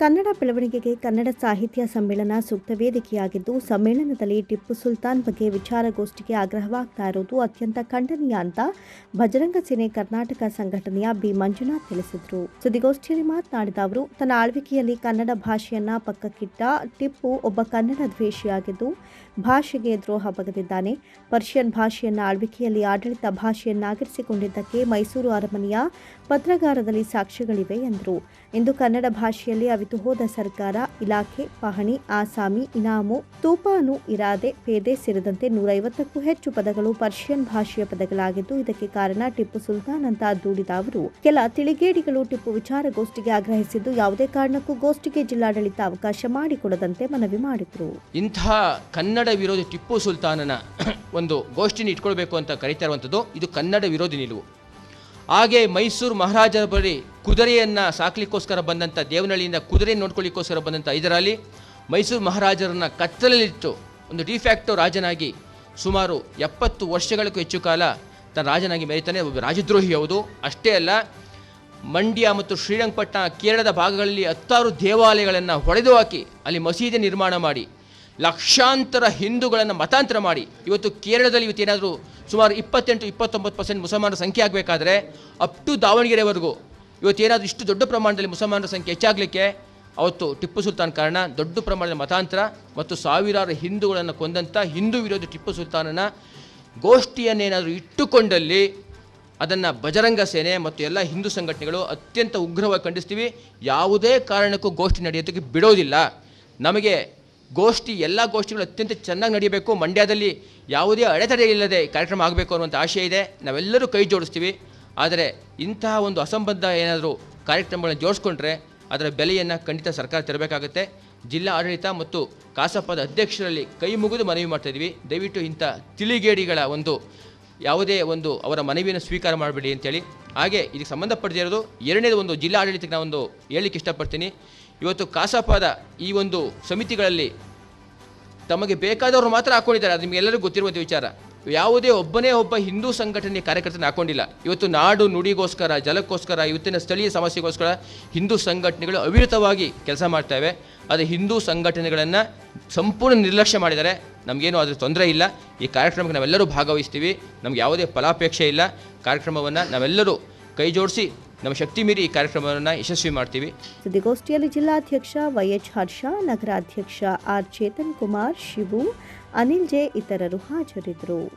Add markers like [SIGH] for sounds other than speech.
ಕನ್ನಡ ಬೆಳವಣಿಗೆಗೆ ಕನ್ನಡ ಸಾಹಿತ್ಯ ಸಮ್ಮೇಳನ ಸೂಕ್ತ ವೇದಿಕೆಯಾಗಿದ್ದು, ಸಮ್ಮೇಳನದಲ್ಲಿ ಟಿಪ್ಪು ಸುಲ್ತಾನ್ ಬಗ್ಗೆ ವಿಚಾರಗೋಷ್ಠಿಗೆ ಆಗ್ರಹವಾಗ್ತಾ ಇರೋದು ಅತ್ಯಂತ ಖಂಡನೀಯ ಅಂತ ಭಜರಂಗ ಸೇನೆ ಕರ್ನಾಟಕ ಸಂಘಟನೆಯ ಬಿ. ಮಂಜುನಾಥ್ ತಿಳಿಸಿದರು. ಸುದ್ದಿಗೋಷ್ಠಿಯಲ್ಲಿ ಮಾತನಾಡಿದ ಅವರು, ತನ್ನ ಆಳ್ವಿಕೆಯಲ್ಲಿ ಕನ್ನಡ ಭಾಷೆಯನ್ನ ಪಕ್ಕಕ್ಕಿಟ್ಟ ಟಿಪ್ಪು ಒಬ್ಬ ಕನ್ನಡ ದ್ವೇಷಿಯಾಗಿದ್ದು, ಭಾಷೆಗೆ ದ್ರೋಹ ಬಗೆದಿದ್ದಾನೆ. ಪರ್ಷಿಯನ್ ಭಾಷೆಯನ್ನ ಆಳ್ವಿಕೆಯಲ್ಲಿ ಆಡಳಿತ ಭಾಷೆಯನ್ನಾಗಿರಿಸಿಕೊಂಡಿದ್ದಕ್ಕೆ ಮೈಸೂರು ಅರಮನೆಯ ಪತ್ರಗಾರದಲ್ಲಿ ಸಾಕ್ಷ್ಯಗಳಿವೆ ಎಂದರು. ಇಂದು ಕನ್ನಡ ಭಾಷೆಯಲ್ಲಿ ಅವಿತು ಹೋದ ಸರ್ಕಾರ, ಇಲಾಖೆ, ಪಹಣಿ, ಆಸಾಮಿ, ಇನಾಮು, ತೂಪಾನು, ಇರಾದೆ, ಪೇದೆ ಸೇರಿದಂತೆ ನೂರೈವತ್ತಕ್ಕೂ ಹೆಚ್ಚು ಪದಗಳು ಪರ್ಷಿಯನ್ ಭಾಷೆಯ ಪದಗಳಾಗಿದ್ದು, ಇದಕ್ಕೆ ಕಾರಣ ಟಿಪ್ಪು ಸುಲ್ತಾನ್ ಅಂತ ದೂಡಿದ ಅವರು. ಕೆಲ ತಿಳಿಗೇಡಿಗಳು ಟಿಪ್ಪು ವಿಚಾರಗೋಷ್ಠಿಗೆ ಆಗ್ರಹಿಸಿದ್ದು, ಯಾವುದೇ ಕಾರಣಕ್ಕೂ ಗೋಷ್ಠಿಗೆ ಜಿಲ್ಲಾಡಳಿತ ಅವಕಾಶ ಮಾಡಿಕೊಡದಂತೆ ಮನವಿ ಮಾಡಿದರು. ಇಂತಹ ಕನ್ನಡ ವಿರೋಧಿ ಟಿಪ್ಪು ಸುಲ್ತಾನನ [CLEARS THROAT] ಒಂದು ಗೋಷ್ಠಿನ ಇಟ್ಕೊಳ್ಬೇಕು ಅಂತ ಕರೀತಾ ಇದು ಕನ್ನಡ ವಿರೋಧಿ ನಿಲುವು. ಹಾಗೆ ಮೈಸೂರು ಮಹಾರಾಜರ ಬಳಿ ಕುದುರೆಯನ್ನು ಸಾಕ್ಲಿಕ್ಕೋಸ್ಕರ ಬಂದಂಥ ದೇವನಹಳ್ಳಿಯಿಂದ ಕುದುರೆ ನೋಡ್ಕೊಳ್ಳಿಕ್ಕೋಸ್ಕರ ಬಂದಂಥ ಇದರಲ್ಲಿ ಮೈಸೂರು ಮಹಾರಾಜರನ್ನ ಕತ್ತಲಲ್ಲಿಟ್ಟು ಒಂದು ಡಿಫ್ಯಾಕ್ಟೋ ರಾಜನಾಗಿ ಸುಮಾರು ಎಪ್ಪತ್ತು ವರ್ಷಗಳಿಗೂ ಹೆಚ್ಚು ಕಾಲ ತನ್ನ ರಾಜನಾಗಿ ಮೆರೀತಾನೆ. ಒಬ್ಬ ರಾಜದ್ರೋಹಿ ಹೌದು. ಅಷ್ಟೇ ಅಲ್ಲ, ಮಂಡ್ಯ ಮತ್ತು ಶ್ರೀರಂಗಪಟ್ಟಣ ಕೇರಳದ ಭಾಗಗಳಲ್ಲಿ ಹತ್ತಾರು ದೇವಾಲಯಗಳನ್ನು ಹೊಡೆದು ಹಾಕಿ ಅಲ್ಲಿ ಮಸೀದಿ ನಿರ್ಮಾಣ ಮಾಡಿ, ಲಕ್ಷಾಂತರ ಹಿಂದೂಗಳನ್ನು ಮತಾಂತರ ಮಾಡಿ. ಇವತ್ತು ಕೇರಳದಲ್ಲಿ ಇವತ್ತೇನಾದರೂ ಸುಮಾರು ಇಪ್ಪತ್ತೆಂಟು, ಇಪ್ಪತ್ತೊಂಬತ್ತು ಪರ್ಸೆಂಟ್ ಮುಸಲ್ಮಾನರ ಸಂಖ್ಯೆ ಆಗಬೇಕಾದ್ರೆ ಅಪ್ ಟು ದಾವಣಗೆರೆವರೆಗೂ ಇವತ್ತು ಏನಾದರೂ ಇಷ್ಟು ದೊಡ್ಡ ಪ್ರಮಾಣದಲ್ಲಿ ಮುಸಲ್ಮಾನರ ಸಂಖ್ಯೆ ಹೆಚ್ಚಾಗಲಿಕ್ಕೆ ಅವತ್ತು ಟಿಪ್ಪು ಸುಲ್ತಾನ್ ಕಾರಣ ದೊಡ್ಡ ಪ್ರಮಾಣದ ಮತಾಂತರ ಮತ್ತು ಸಾವಿರಾರು ಹಿಂದೂಗಳನ್ನು ಕೊಂದಂಥ ಹಿಂದೂ ವಿರೋಧಿ ಟಿಪ್ಪು ಸುಲ್ತಾನನ ಗೋಷ್ಠಿಯನ್ನೇನಾದರೂ ಇಟ್ಟುಕೊಂಡಲ್ಲಿ ಅದನ್ನು ಬಜರಂಗ ಸೇನೆ ಮತ್ತು ಎಲ್ಲ ಹಿಂದೂ ಸಂಘಟನೆಗಳು ಅತ್ಯಂತ ಉಗ್ರವಾಗಿ ಖಂಡಿಸ್ತೀವಿ. ಯಾವುದೇ ಕಾರಣಕ್ಕೂ ಗೋಷ್ಠಿ ನಡೆಯೋದಕ್ಕೆ ಬಿಡೋದಿಲ್ಲ. ನಮಗೆ ಗೋಷ್ಠಿ, ಎಲ್ಲ ಗೋಷ್ಠಿಗಳು ಅತ್ಯಂತ ಚೆನ್ನಾಗಿ ನಡೆಯಬೇಕು ಮಂಡ್ಯದಲ್ಲಿ ಯಾವುದೇ ಅಡೆತಡೆ ಇಲ್ಲದೆ ಕಾರ್ಯಕ್ರಮ ಆಗಬೇಕು ಅನ್ನುವಂಥ ಆಶಯ ಇದೆ. ನಾವೆಲ್ಲರೂ ಕೈ ಜೋಡಿಸ್ತೀವಿ. ಆದರೆ ಇಂತಹ ಒಂದು ಅಸಂಬದ್ಧ ಏನಾದರೂ ಕಾರ್ಯಕ್ರಮಗಳನ್ನು ಜೋಡಿಸ್ಕೊಂಡ್ರೆ ಅದರ ಬೆಲೆಯನ್ನು ಖಂಡಿತ ಸರ್ಕಾರ ತರಬೇಕಾಗುತ್ತೆ. ಜಿಲ್ಲಾ ಆಡಳಿತ ಮತ್ತು ಕಾಸಪ್ಪದ ಅಧ್ಯಕ್ಷರಲ್ಲಿ ಕೈ ಮುಗಿದು ಮನವಿ ಮಾಡ್ತಾ ಇದ್ವಿ. ದಯವಿಟ್ಟು ಇಂಥ ತಿಳಿಗೇಡಿಗಳ ಒಂದು ಯಾವುದೇ ಒಂದು ಅವರ ಮನವಿಯನ್ನು ಸ್ವೀಕಾರ ಮಾಡಬೇಡಿ ಅಂತೇಳಿ. ಹಾಗೆ ಇದಕ್ಕೆ ಸಂಬಂಧಪಟ್ಟಿರೋದು ಎರಡನೇದು ಒಂದು ಜಿಲ್ಲಾ ಆಡಳಿತಕ್ಕೆ ನಾನು ಒಂದು ಹೇಳಲಿಕ್ಕೆ ಇಷ್ಟಪಡ್ತೀನಿ. ಇವತ್ತು ಕಾಸಪ್ಪದ ಈ ಒಂದು ಸಮಿತಿಗಳಲ್ಲಿ ತಮಗೆ ಬೇಕಾದವರು ಮಾತ್ರ ಹಾಕ್ಕೊಂಡಿದ್ದಾರೆ ಅದು ನಿಮಗೆಲ್ಲರಿಗೂ ಗೊತ್ತಿರುವಂಥ ವಿಚಾರ. ಯಾವುದೇ ಒಬ್ಬನೇ ಒಬ್ಬ ಹಿಂದೂ ಸಂಘಟನೆ ಕಾರ್ಯಕರ್ತನ ಹಾಕೊಂಡಿಲ್ಲ. ಇವತ್ತು ನಾಡು ನುಡಿಗೋಸ್ಕರ, ಜಲಕ್ಕೋಸ್ಕರ, ಇವತ್ತಿನ ಸ್ಥಳೀಯ ಸಮಸ್ಯೆಗೋಸ್ಕರ ಹಿಂದೂ ಸಂಘಟನೆಗಳು ಅವಿರತವಾಗಿ ಕೆಲಸ ಮಾಡ್ತವೆ ಅದು ಹಿಂದೂ ಸಂಘಟನೆಗಳನ್ನು ಸಂಪೂರ್ಣ ನಿರ್ಲಕ್ಷ್ಯ ಮಾಡಿದ್ದಾರೆ. ನಮಗೇನು ಅದರ ತೊಂದರೆ ಇಲ್ಲ. ಈ ಕಾರ್ಯಕ್ರಮಕ್ಕೆ ನಾವೆಲ್ಲರೂ ಭಾಗವಹಿಸ್ತೀವಿ. ನಮ್ಗೆ ಯಾವುದೇ ಫಲಾಪೇಕ್ಷೆ ಇಲ್ಲ. ಕಾರ್ಯಕ್ರಮವನ್ನು ನಾವೆಲ್ಲರೂ ಕೈ ಜೋಡಿಸಿ ನಮ್ಮ ಶಕ್ತಿ ಮೀರಿ ಈ ಕಾರ್ಯಕ್ರಮವನ್ನು ಯಶಸ್ವಿ ಮಾಡ್ತೀವಿ. ಸುದ್ದಿಗೋಷ್ಠಿಯಲ್ಲಿ ಜಿಲ್ಲಾಧ್ಯಕ್ಷ ವೈಎಚ್ ಹರ್ಷ, ನಗರಾಧ್ಯಕ್ಷ ಆರ್ ಚೇತನ್ ಕುಮಾರ್, ಶಿವು, ಅನಿಲ್ ಜೆ ಇತರರು ಹಾಜರಿದ್ದರು.